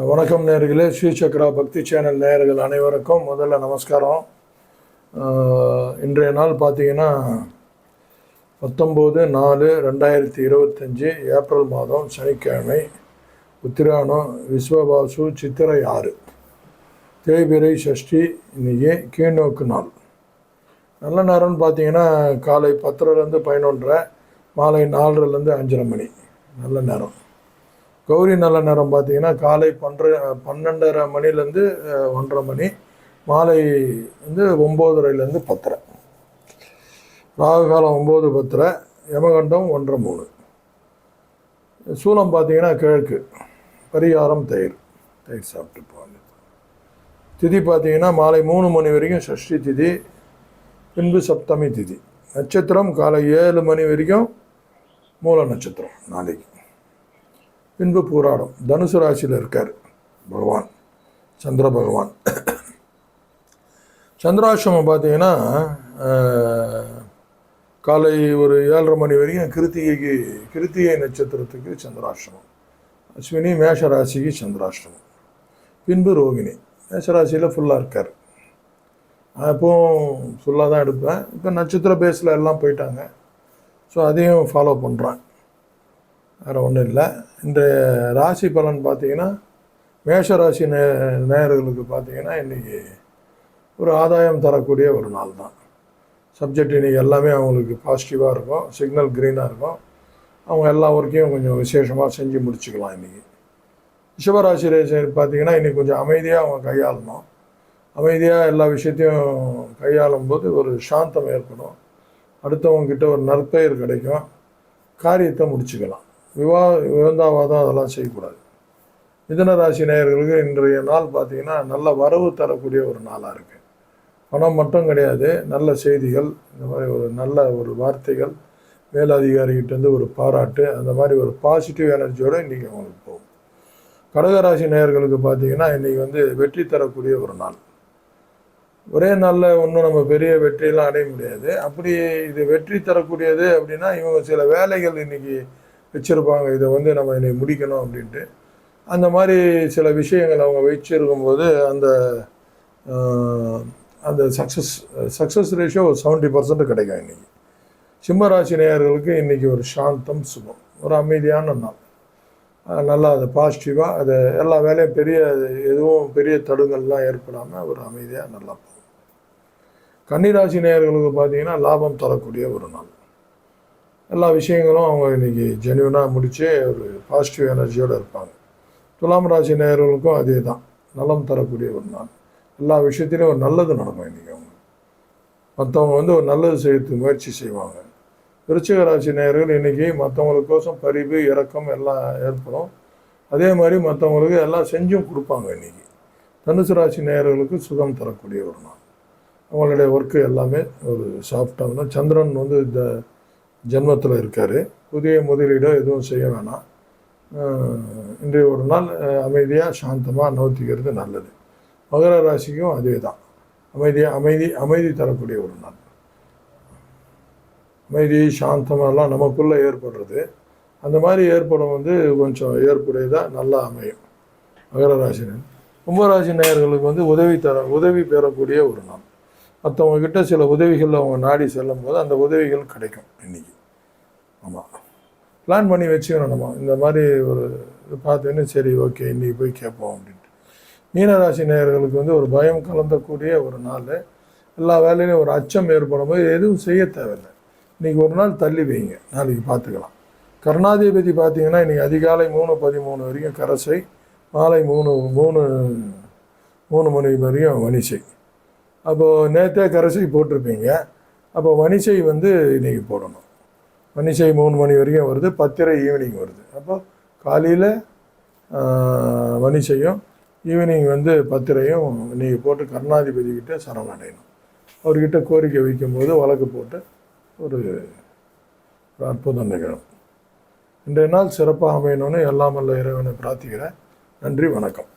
வணக்கம் நேர்களே. ஸ்ரீ சக்ரா பக்தி சேனல் நேயர்கள் அனைவருக்கும் முதல்ல நமஸ்காரம். இன்றைய நாள் பார்த்தீங்கன்னா பத்தொம்போது நாலு ரெண்டாயிரத்தி இருபத்தஞ்சி ஏப்ரல் மாதம் சனிக்கிழமை. உத்திராணம் விஸ்வபாசு சித்திரை ஆறு. தேய்பிரை சஷ்டி இன்னைக்கு கீழ்நோக்கு நாள். நல்ல நேரம்னு பார்த்தீங்கன்னா காலை பத்தரைலேருந்து பதினொன்றரை மாலை நாலரைலேருந்து அஞ்சரை மணி. நல்ல நேரம். கௌரி நல்ல நேரம் பார்த்தீங்கன்னா காலை பன்ற பன்னெண்டரை மணிலேருந்து ஒன்றரை மணி மாலை வந்து ஒம்போதரைலேருந்து பத்தரை. ராகு காலம் ஒம்பது பத்தரை யமகண்டம் ஒன்றரை மூணு. சூலம் பார்த்தீங்கன்னா கிழக்கு பரிகாரம் தயிர் தயிர் சாப்பிட்டு போவாங்க திதி பார்த்தீங்கன்னா மாலை மூணு மணி வரைக்கும் சஷ்டி திதி பின்பு சப்தமி திதி. நட்சத்திரம் காலை ஏழு மணி வரைக்கும் மூல நட்சத்திரம் நாளைக்கு. பின்பு போராடும். தனுசு ராசியில் இருக்கார் பகவான். சந்திர பகவான். சந்திராசிரமம் பார்த்தீங்கன்னா காலை ஒரு ஏழரை மணி வரைக்கும் கிருத்திகைக்கு கிருத்திகை நட்சத்திரத்துக்கு சந்திராசிரமம் அஸ்வினி மேஷ ராசிக்கு சந்திராசிரமம் பின்பு ரோகிணி. மேஷராசியில் ஃபுல்லாக இருக்கார். அப்போவும் ஃபுல்லாக தான் எடுப்பேன். இப்போ நட்சத்திர பேஸில் எல்லாம் போயிட்டாங்க. ஸோ அதையும் ஃபாலோ பண்ணுறேன் வேறு ஒன்றும் இல்லை. இன்றைய ராசி பலன் பார்த்தீங்கன்னா மேஷ ராசி நே நேயர்களுக்கு பார்த்தீங்கன்னா இன்றைக்கி ஒரு ஆதாயம் தரக்கூடிய ஒரு நாள் தான். சப்ஜெக்ட் இன்றைக்கி எல்லாமே அவங்களுக்கு பாசிட்டிவாக இருக்கும். சிக்னல் க்ரீனாக இருக்கும். அவங்க எல்லா ஒர்க்கையும் கொஞ்சம் விசேஷமாக செஞ்சு முடிச்சுக்கலாம் இன்றைக்கி ரிஷபராசி ரேசி பார்த்தீங்கன்னா இன்றைக்கி கொஞ்சம் அமைதியாக அவங்க கையாளணும். அமைதியாக எல்லா விஷயத்தையும் கையாளும் போது ஒரு சாந்தம் ஏற்படும். அடுத்தவங்க கிட்ட ஒரு நற்பெயர் கிடைக்கும். காரியத்தை முடிச்சுக்கலாம். விவா விவந்தாவாதம் அதெல்லாம் செய்யக்கூடாது. மிதன ராசி நேயர்களுக்கு இன்றைய நாள் பார்த்தீங்கன்னா நல்ல வரவு தரக்கூடிய ஒரு நாளாக இருக்குது பணம் மட்டும் கிடையாது நல்ல செய்திகள் இந்த மாதிரி ஒரு நல்ல ஒரு வார்த்தைகள் மேலதிகாரிகிட்டேருந்து ஒரு பாராட்டு அந்த மாதிரி ஒரு பாசிட்டிவ் எனர்ஜியோடு இன்றைக்கி அவங்களுக்கு போகும். கடகராசி நேயர்களுக்கு பார்த்தீங்கன்னா இன்றைக்கி வந்து வெற்றி தரக்கூடிய ஒரு நாள். ஒரே நாளில் ஒன்றும் நம்ம பெரிய வெற்றியெல்லாம் அடைய முடியாது. அப்படி இது வெற்றி தரக்கூடியது அப்படின்னா இவங்க சில வேலைகள் இன்னைக்கு வச்சுருப்பாங்க. இதை வந்து நம்ம இதை முடிக்கணும் அப்படின்ட்டு. அந்த மாதிரி சில விஷயங்கள் அவங்க வச்சிருக்கும்போது அந்த அந்த சக்ஸஸ் சக்ஸஸ் ரேஷியோ ஒரு செவன்ட்டி பர்சன்ட் கிடைக்கும் இன்றைக்கி சிம்மராசி நேயர்களுக்கு இன்றைக்கி ஒரு சாந்தம் சுகம். ஒரு அமைதியான நாள். நல்லா அது பாசிட்டிவாக அது எல்லா வேலையும் பெரிய எதுவும் பெரிய தடுங்கல்லாம் ஏற்படாமல் ஒரு அமைதியாக நல்லா போகும். கன்னிராசி நேயர்களுக்கு பார்த்தீங்கன்னா லாபம் தரக்கூடிய ஒரு நாள். எல்லா விஷயங்களும் அவங்க இன்னைக்கு ஜென்யூனாக முடித்து ஒரு பாசிட்டிவ் எனர்ஜியோடு இருப்பாங்க. துலாம் ராசி நேயர்களுக்கும் அதே தான் நலம் தரக்கூடிய ஒரு நாள். எல்லா விஷயத்திலையும் ஒரு நல்லது நடக்கும் இன்றைக்கி அவங்க மற்றவங்க வந்து ஒரு நல்லது செய்யறதுக்கு முயற்சி செய்வாங்க. விருச்சிக ராசி நேயர்கள் இன்றைக்கி மற்றவங்களுக்கோசம் பரிவு இறக்கம் எல்லாம் ஏற்படும். அதே மாதிரி மற்றவங்களுக்கு எல்லாம் செஞ்சும் கொடுப்பாங்க இன்றைக்கி தனுசு ராசி நேயர்களுக்கு சுகம் தரக்கூடிய ஒரு நாள். அவங்களுடைய ஒர்க்கு எல்லாமே ஒரு சாஃப்டாக சந்திரன் வந்து இந்த ஜென்மத்தில் இருக்கார். புதிய முதலீடோ எதுவும் செய்ய வேணாம். இன்றைய ஒரு நாள் அமைதியாக சாந்தமாக நோத்திக்கிறது நல்லது. மகர ராசிக்கும் அதே தான் அமைதியாக அமைதி அமைதி தரக்கூடிய ஒரு நாள். அமைதி சாந்தமெல்லாம் நமக்குள்ளே ஏற்படுறது. அந்த மாதிரி ஏற்படும் வந்து கொஞ்சம் ஏற்புடையதாக நல்லா அமையும். மகர ராசி கும்பராசி நேயர்களுக்கு வந்து உதவி தர உதவி பெறக்கூடிய ஒரு நாள். மற்றவங்க கிட்ட சில உதவிகள் அவங்க நாடி செல்லும் போது அந்த உதவிகள் கிடைக்கும் இன்னைக்கு. ஆமாம் பிளான் பண்ணி வச்சுக்கணும் நம்ம இந்த மாதிரி ஒரு இது பார்த்தோன்னே சரி ஓகே இன்றைக்கி போய் கேட்போம் அப்படின்ட்டு. மீனராசி நேயர்களுக்கு வந்து ஒரு பயம் கலந்தக்கூடிய ஒரு நாள். எல்லா வேலையிலையும் ஒரு அச்சம் ஏற்படும் போது எதுவும் செய்ய தேவையில்லை. இன்றைக்கி ஒரு நாள் தள்ளி வைங்க. நாளைக்கு பார்த்துக்கலாம். கருணாதிபதி பார்த்தீங்கன்னா இன்றைக்கி அதிகாலை மூணு பதிமூணு வரைக்கும் கரசை மாலை மூணு மூணு மூணு மணி வரையும் வனிசை அப்போது நேற்றே கரைசி போட்டிருப்பீங்க. அப்போ வனிசை வந்து இன்னைக்கு போடணும். வனிசை மூணு மணி வரைக்கும் வருது பத்திரை ஈவினிங் வருது. அப்போ காலையில் வனிசையும் ஈவினிங் வந்து பத்திரையும் இன்றைக்கி போட்டு கருணாதிபதிக்கிட்ட சரணடையணும் அவர்கிட்ட கோரிக்கை வைக்கும்போது வழக்கு போட்டு ஒரு ஒரு அற்புதம் நிகழும். இன்றைய நாள் சிறப்பாக அமையணும்னு எல்லாம் வல்ல இறைவனை பிரார்த்திக்கிறேன். நன்றி வணக்கம்.